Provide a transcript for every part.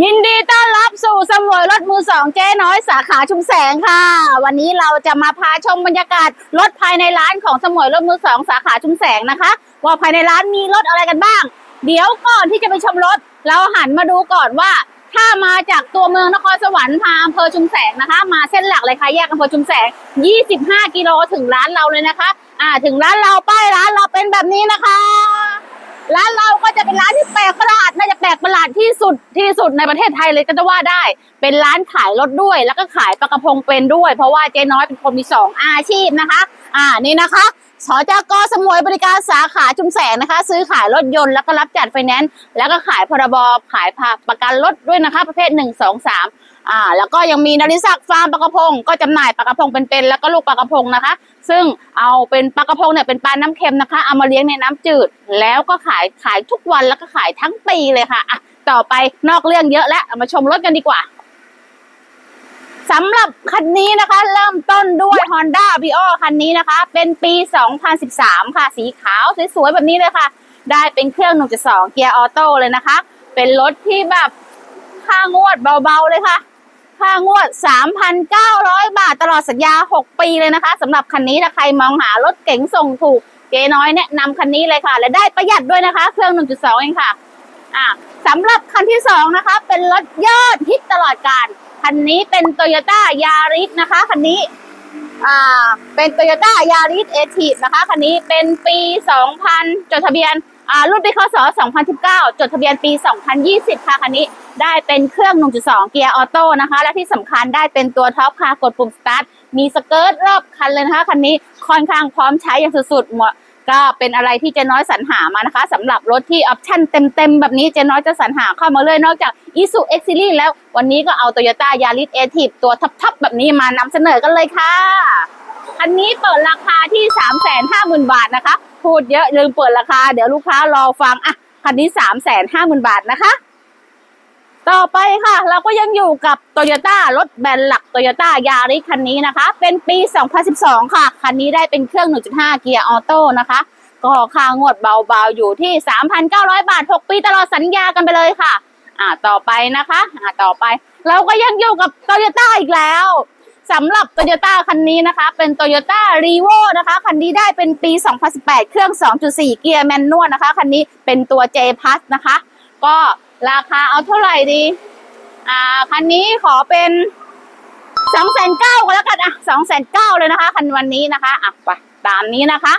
ยินดีต้อนรับสู่สมวยรถมือสองเจ๊น้อยสาขาชุมแสงค่ะ วันนี้เราจะมาพาชมบรรยากาศรถภายในร้านของสมวยรถมือสองสาขาชุมแสงนะคะ ว่าภายในร้านมีรถอะไรกันบ้าง เดี๋ยวก่อนที่จะไปชมรถ เราหันมาดูก่อนว่า ถ้ามาจากตัวเมืองนครสวรรค์พาอำเภอชุมแสงนะคะ มาเส้นหลักเลยค่ะแยกอำเภอชุมแสง 25 กิโลถึงร้านเราเลยนะคะ อ่าถึงร้านเราป้ายร้านเราเป็นแบบนี้นะคะ ร้านเราก็จะเป็นร้านที่แปลกประหลาดน่าจะแปลกประหลาดที่สุดที่สุดในประเทศไทยเลยก็จะว่าได้ เป็นร้านขายรถด้วย แล้วก็ขายปลากระพงเป็นด้วย เพราะว่าเจ๊น้อยเป็นคนมีสองอาชีพนะคะ อ่านี่นะคะสจกสมวยบริการสาขาชุมแสงนะคะ ซื้อขายรถยนต์แล้วก็รับจัดไฟแนนซ์แล้วก็ขายพรบขายประกันรถด้วยนะคะ ประเภทหนึ่งสองสาม อ่า แล้วก็ยังมีนริศักฟาร์มปลากระพง ก็จำหน่ายปลากระพงเป็นๆแล้วก็ลูกปลากระพงนะคะ ซึ่งเอาเป็นปลากระพงเนี่ยเป็นปลาน้ำเค็มนะคะ เอามาเลี้ยงในน้ำจืด แล้วก็ขายขายทุกวันแล้วก็ขายทั้งปีเลยค่ะอะต่อไปนอกเรื่องเยอะแล้วามาชมรถกันดีกว่าสำหรับคันนี้นะคะ เริ่มต้นด้วย Honda v i o คันนี้นะคะ เป็นปี 2013 ค่ะ สีขาวสวยๆแบบนี้เลยค่ะ ได้เป็นเครื่อง 1.2 เกียร์ออโต้เลยนะคะ เป็นรถที่แบบค่างวดเบาๆเลยค่ะ ค่างวด 3,900 บาทตลอดสัญญา 6 ปีเลยนะคะสำหรับคันนี้ถ้าใครมองหารถเก๋งส่งถูก เจ๊น้อยแนะนำคันนี้เลยค่ะ และได้ประหยัดด้วยนะคะ เครื่อง 1.2 เองค่ะอะสำหรับคันที่ 2 นะคะ เป็นรถยอดฮิตตลอดการ คันนี้เป็น Toyota Yaris นะคะ คันนี้อ่าเป็น Toyota Yaris a t i v นะคะ คันนี้เป็นปี 2000 จดทะเบียน รุ่นปีคศ2019 จดทะเบียนปี 2020 ค่ะคันนี้ได้เป็นเครื่อง 1.2 เกียร์ออโต้นะคะ และที่สำคัญได้เป็นตัวท็อปค่ะกดปุ่มสตาร์ทมีสเกิร์ตรอบคันเลยนะคะคันนี้ค่อนข้างพร้อมใช้อย่างสุดๆเหมาะ ก็เป็นอะไรที่เจ๊น้อยสรรหามานะคะสำหรับรถที่ออปชั่นเต็มๆ แบบนี้เจ๊น้อยจะสรรหาเข้ามาเลยนอกจาก i s u X Series แล้ววันนี้ก็เอา Toyota Yaris a t i v ตัวทับๆ แบบนี้มานำเสนอกันเลยค่ะคันนี้เปิดราคาที่ 350,000 บาทนะคะ พูดเยอะลืมเปิดราคา เดี๋ยวลูกค้ารอฟังอะคันนี้ 350,000 บาทนะคะ ต่อไปค่ะ เราก็ยังอยู่กับ Toyota รถแบรนด์หลัก Toyota Yaris คันนี้นะคะ เป็นปี 2012 ค่ะ คันนี้ได้เป็นเครื่อง 1.5 เกียร์ออโต้นะคะ ก็ค่างวดเบาๆ อยู่ที่ 3,900 บาท 6 ปีตลอดสัญญากันไปเลยค่ะ อ่าต่อไปนะคะอ่าต่อไป เราก็ยังอยู่กับ Toyota อีกแล้วสำหรับ Toyota คันนี้นะคะ เป็น Toyota r e v o นะคะ คันนี้ได้เป็นปี 2018 เครื่อง 2.4 เกียร์แมนนวลนะคะ คันนี้เป็นตัว J Plus นะคะ ก็ ราคาเอาเท่าไหร่ดี อ่า คันนี้ขอเป็นสองแสนเก้าก็แล้วกันอะสองแสนเก้าเลยนะคะ คันวันนี้นะคะอะไปตามนี้นะคะ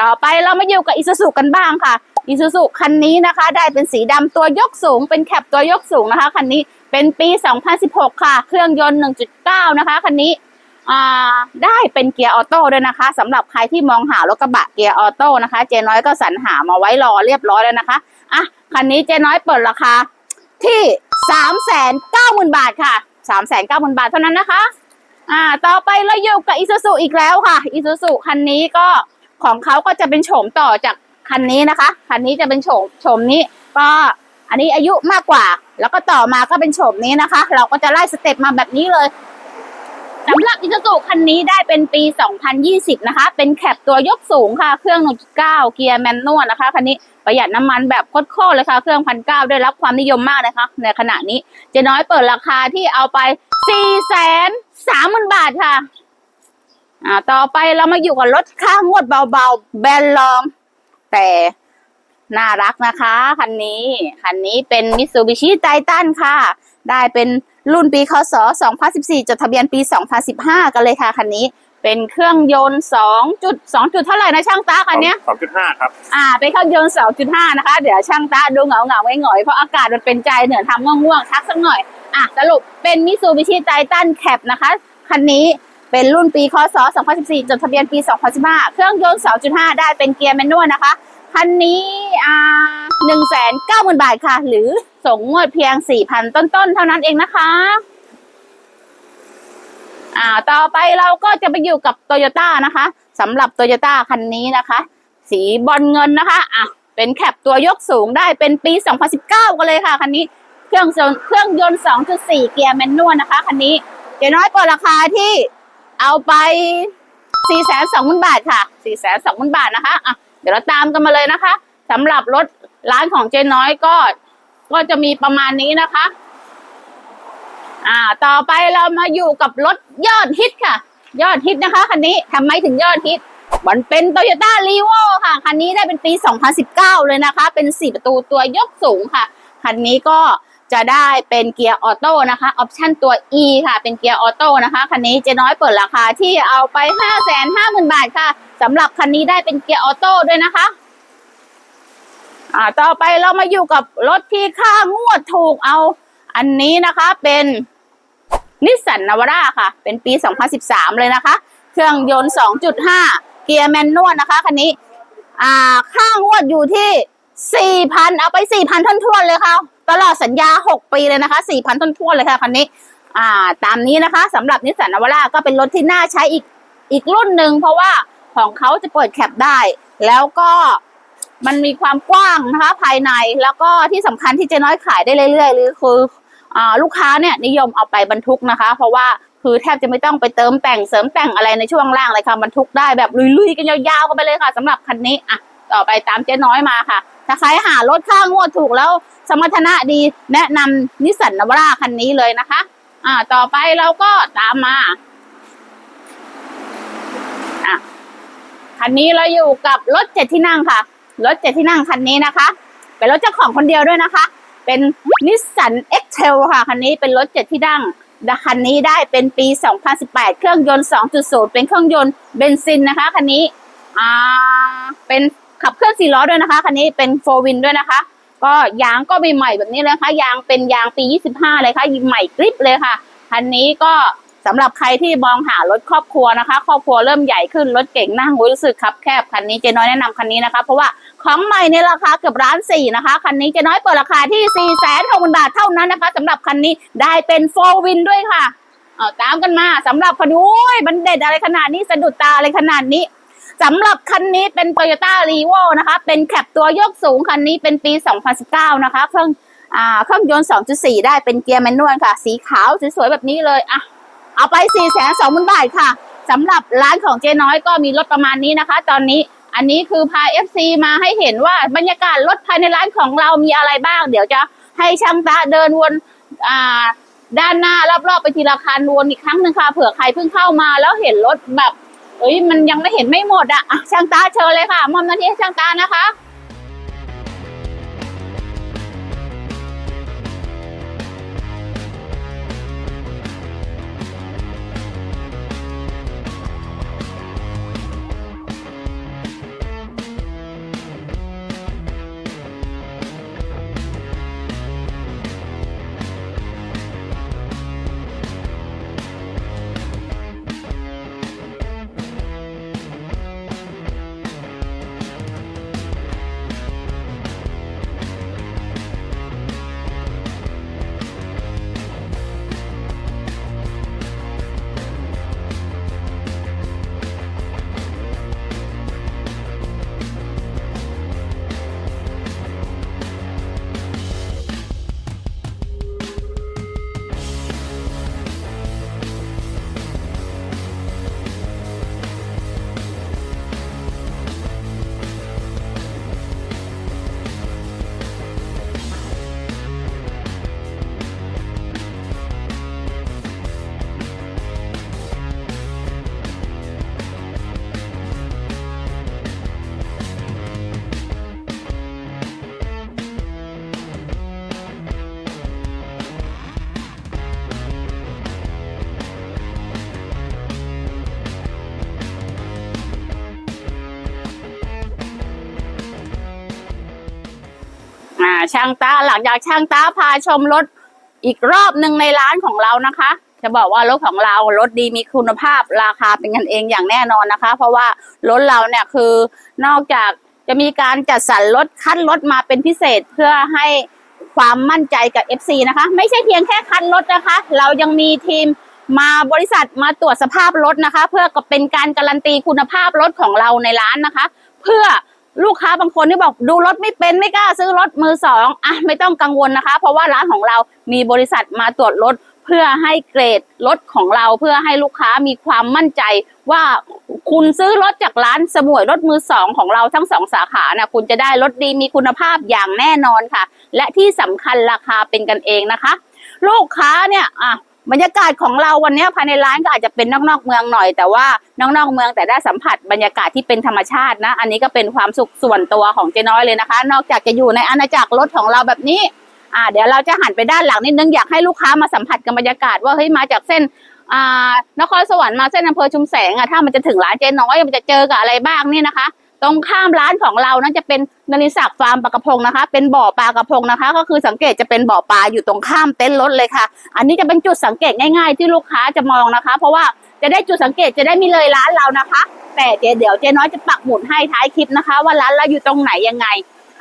ต่อไปเรามาอยู่กับอิซูซุกันบ้างค่ะอิซูซุคันนี้นะคะ ได้เป็นสีดำตัวยกสูง เป็นแคปตัวยกสูงนะคะคันนี้เป็นปี 2016 ค่ะ เครื่องยนต์ 1.9 นะคะคันนี้ อ่าได้เป็นเกียร์ออโต้ด้วยนะคะสำหรับใครที่มองหารถกระบะเกียร์ออโต้นะคะ เจ๊น้อยก็สรรหามาไว้รอเรียบร้อยแล้วนะคะอะคันนี้เจ๊น้อยเปิดราคาที่390,000บาทค่ะ390,000บาทเท่านั้นนะคะอ่าต่อไปเราอยู่กับอิซูซุอีกแล้วค่ะอิซูซุคันนี้ก็ของเขาก็จะเป็นโฉมต่อจากคันนี้นะคะคันนี้จะเป็นโฉมโฉมนี้ก็อันนี้อายุมากกว่า แล้วก็ต่อมาก็เป็นโฉมนี้นะคะ เราก็จะไล่สเต็ปมาแบบนี้เลย สำหรับอิซูซุคันนี้ได้เป็นปี 2020 นะคะ เป็นแคปตัวยกสูงค่ะ เครื่อง 1.9 เกียร์แมนนวลนะคะ คันนี้ประหยัดน้ำมันแบบโคตรๆเลยค่ะ เครื่องพันเก้าได้รับความนิยมมากนะคะ ในขณะนี้เจ๊น้อยเปิดราคาที่เอาไป 4 3 0 0 0 0 บาทค่ะ อ่า ต่อไปเรามาอยู่กับรถค่างวดเบาๆ แบรนด์ลอง แต่น่ารักนะคะ คันนี้ คันนี้เป็น Mitsubishi Titan ค่ะ ได้เป็นรุ่นปีคศ2014 จดทะเบียนปี 2015 กันเลยค่ะคันนี้ เป็นเครื่องยนต์2จุด2จุดเท่าไหร่นะช่างตาคันเนี้ยสองจุดห้าครับ อ่า เป็นเครื่องยนต์2.5 นะคะ เดี๋ยวช่างตาดูเหงาเหงาๆหงอยๆเพราะอากาศมันเป็นใจเหนือทำง่วงๆทักสักหน่อย อะสรุปเป็นมิ t ซูบิชิไ t ตันแคปนะคะคันนี้เป็นรุ่นปีคศ2014 จดทะเบียนปี 2015 เครื่องยนต์ 2.5 ได้เป็นเกียร์แมนนวลนะคะ คันนี้อ่า190,000 บาทค่ะ หรือ ส่งงวดเพียง4,000ต้นๆ เท่านั้นเองนะคะอ่าต่อไปเราก็จะไปอยู่กับโตโยต้านะคะสำหรับโตโยต้าคันนี้นะคะ สีบอลเงินนะคะอะเป็นแคปตัวยกสูงได้เป็นปี 2019 กันเลยค่ะคันนี้เครื่องยนต์เครื่องยนต์ 2.4 เกียร์แมนนวลนะคะคันนี้เจ๊น้อยเปิดราคาที่เอาไป 420,000 บาทค่ะ 420,000 บาทนะคะอะเดี๋ยวเราตามกันมาเลยนะคะสำหรับรถร้านของเจ๊น้อยก็ ก็จะมีประมาณนี้นะคะ อ่า ต่อไปเรามาอยู่กับรถยอดฮิตค่ะ ยอดฮิตนะคะคันนี้ทำไมถึงยอดฮิตมันเป็น Toyota r e v o ค่ะ คันนี้ได้เป็นปี 2019 เลยนะคะ เป็น 4 ประตูตัวยกสูงค่ะ คันนี้ก็จะได้เป็นเกียร์ออโต้นะคะ ออปชั่นตัว E ค่ะ เป็นเกียร์ออโต้นะคะ คันนี้เจ๊น้อยเปิดราคาที่เอาไป 550,000 บาทค่ะ สำหรับคันนี้ได้เป็นเกียร์ออโต้ด้วยนะคะ อ่าต่อไปเรามาอยู่กับรถที่ค่างวดถูกเอา อันนี้นะคะเป็นนิสสันนาวาร่าค่ะ เป็นปี 2013 เลยนะคะ เครื่องยนต์ 2.5 เกียร์แมนนวลนะคะคันนี้ อ่าค่างวดอยู่ที่ 4,000 เอาไป 4,000ท่อนทวนเลยค่ะ ตลอดสัญญา 6 ปีเลยนะคะ 4,000ท่อนทวนเลยค่ะคันนี้ อ่า ตามนี้นะคะสำหรับนิสสันนาวาร่าก็เป็นรถที่น่าใช้อีกอีกรุ่นหนึ่งเพราะว่าของเขาจะเปิดแคปได้ แล้วก็ มันมีความกว้างนะคะภายในแล้วก็ที่สำคัญที่เจ๊น้อยขายได้เรื่อยๆหรือคืออลูกค้าเนี่ยนิยมเอาไปบรรทุกนะคะ เพราะว่าคือแทบจะไม่ต้องไปเติมแต่งเสริมแต่งอะไรในช่วงล่างเลยค่ะบรรทุกได้แบบลุยๆกันยาวๆกันไปเลยค่ะสำหรับคันนี้อะต่อไปตามเจ๊น้อยมาค่ะ ถ้าใครหารถค่างวดถูกแล้ว สมรรถนะดีแนะนำนิสสันนาวราคันนี้เลยนะคะ อ่าต่อไปเราก็ตามมาอะคันนี้เราอยู่กับรถเจ็ดที่นั่งค่ะ รถเจ็ดที่นั่งคันนี้นะคะ เป็นรถเจ้าของคนเดียวด้วยนะคะ เป็นนิสสันเอ็กเทลค่ะ คันนี้เป็นรถเจ็ดที่นั่งและคันนี้ได้เป็นปี 2018 เครื่องยนต์ 2.0 เป็นเครื่องยนต์เบนซินนะคะคันนี้อ่าเป็นขับเคลื่อนสี่ล้อด้วยนะคะคันนี้เป็นโฟวินด้วยนะคะ ก็ยางก็ใหม่ๆแบบนี้เลยค่ะยางเป็นยางปี 25 เลยค่ะใหม่กริบเลยค่ะคันนี้ก็ สำหรับใครที่มองหารถครอบครัวนะคะ ครอบครัวเริ่มใหญ่ขึ้นรถเก่งนั่งรู้สึกครับแคบคันนี้เจน้อยแนะนำคันนี้นะคะ เพราะว่าของใหม่ในราคาเกือบล้านสี่นะคะคันนี้เจน้อยเปิดราคาที่4ี่แสนหกหมื่นบาทเท่านั้นนะคะสำหรับคันนี้ได้เป็นโฟวินด้วยค่ะเอาตามกันมาสำหรับคันนี้โอ้ยมันเด็ดอะไรขนาดนี้สะดุดตาอะไรขนาดนี้สำหรับคันนี้เป็น Toyota r e v o นะคะ เป็นแคปตัวยกสูงคันนี้เป็นปี 2019 นะคะ เครื่องอ่าเครื่องยนต์ 2.4 ได้เป็นเกียร์แมนนวลค่ะ สีขาวสวยๆแบบนี้เลยอะ เอาไป4ี่แสนสองหมื่นบาทค่ะสำหรับร้านของเจ๊น้อยก็มีรถประมาณนี้นะคะ ตอนนี้อันนี้คือพา FC มาให้เห็นว่าบรรยากาศรถภายในร้านของเรามีอะไรบ้าง เดี๋ยวจะให้ช่างตาเดินวนอ่าด้านหน้ารอบๆไปทีละคันวนอีกครั้งหนึ่งค่ะเผื่อใครเพิ่งเข้ามาแล้วเห็นรถแบบเอ้ยมันยังไม่เห็นไม่หมดอะอะช่างตาเชิญเลยค่ะมอบหน้าที่ให้ช่างตานะคะ่าช่างตาหลังจากช่างตาพาชมรถอีกรอบหนึ่งในร้านของเรานะคะ จะบอกว่ารถของเรารถดีมีคุณภาพราคาเป็นกันเองอย่างแน่นอนนะคะ เพราะว่ารถเราเนี่ยคือนอกจากจะมีการจัดสรรรถคัดรถมาเป็นพิเศษเพื่อให้ความมั่นใจกับ FC นะคะ ไม่ใช่เพียงแค่คัดรถนะคะ เรายังมีทีมมาบริษัทมาตรวจสภาพรถนะคะ เพื่อเป็นการการันตีคุณภาพรถของเราในร้านนะคะ เพื่อ ลูกค้าบางคนที่บอกดูรถไม่เป็นไม่กล้าซื้อรถมือสองอะไม่ต้องกังวลนะคะ เพราะว่าร้านของเรามีบริษัทมาตรวจรถเพื่อให้เกรดรถของเราเพื่อให้ลูกค้ามีความมั่นใจ ว่าคุณซื้อรถจากร้านสมวยรถมือสองของเราทั้งสองสาขานะคุณจะได้รถดีมีคุณภาพอย่างแน่นอนค่ะ และที่สำคัญราคาเป็นกันเองนะคะ ลูกค้าเนี่ยอะ บรรยากาศของเราวันนี้ภายในร้านก็อาจจะเป็นนอกๆเมืองหน่อย แต่ว่านอกๆเมืองแต่ได้สัมผัสบรรยากาศที่เป็นธรรมชาตินะ อันนี้ก็เป็นความสุขส่วนตัวของเจ๊น้อยเลยนะคะ นอกจากจะอยู่ในอาณาจักรรถของเราแบบนี้อ่าเดี๋ยวเราจะหันไปด้านหลังนิดนึงอยากให้ลูกค้ามาสัมผัสกับบรรยากาศว่าเฮ้ยมาจากเส้นอ่านครสวรรค์มาเส้นอำเภอชุมแสงอะถ้ามันจะถึงร้านเจ๊น้อยมันจะเจอกับอะไรบ้างนี่นะคะ ตรงข้ามร้านของเรานั้นจะเป็นนริศักดิ์ฟาร์มปลากระพงนะคะ เป็นบ่อปลากระพงนะคะ ก็คือสังเกตจะเป็นบ่อปลาอยู่ตรงข้ามเต็นท์รถเลยค่ะ อันนี้จะเป็นจุดสังเกตง่าย ๆ ที่ลูกค้าจะมองนะคะ เพราะว่าจะได้จุดสังเกตจะได้ม่เลยร้านเรานะคะ แต่เจเดี๋ยวเจ๊น้อยจะปักหมุดให้ท้ายคลิปนะคะ ว่าร้านเราอยู่ตรงไหนยังไง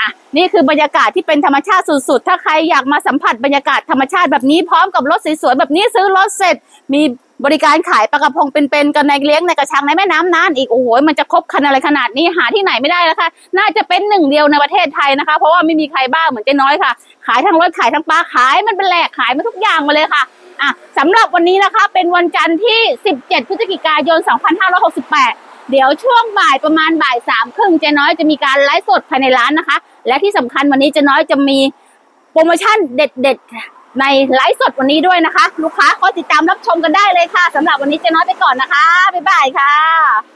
อะนี่คือบรรยากาศที่เป็นธรรมชาติสุดๆ ถ้าใครอยากมาสัมผัสบรรยากาศธรรมชาติแบบนี้พร้อมกับรถสวยๆแบบนี้ซื้อรถเสร็จมี บริการขายปลากระพงเป็นๆกันในเลี้ยงในกระชังในแม่น้ำน่านอีกโอ้โหมันจะครบคันอะไรขนาดนี้หาที่ไหนไม่ได้แล้วค่ะ น่าจะเป็นหนึ่งเดียวในประเทศไทยนะคะ เพราะว่าไม่มีใครบ้าเหมือนเจ๊น้อยค่ะ ขายทั้งรถขายทั้งปลาขายมันเป็นแหลกขายมาทุกอย่างมาเลยค่ะอะสำหรับวันนี้นะคะเป็นวันจันทร์ที่ 17 พฤศจิกายน 2568เดี๋ยวช่วงบ่ายประมาณบ่ายสามครึ่งเจ๊น้อยจะมีการไลฟ์สดภายในร้านนะคะ และที่สำคัญวันนี้เจ๊น้อยจะมีโปรโมชั่นเด็ดๆ ในไลฟ์สดวันนี้ด้วยนะคะ ลูกค้าก็ติดตามรับชมกันได้เลยค่ะสำหรับวันนี้เจ๊น้อยไปก่อนนะคะ บ๊ายบายค่ะ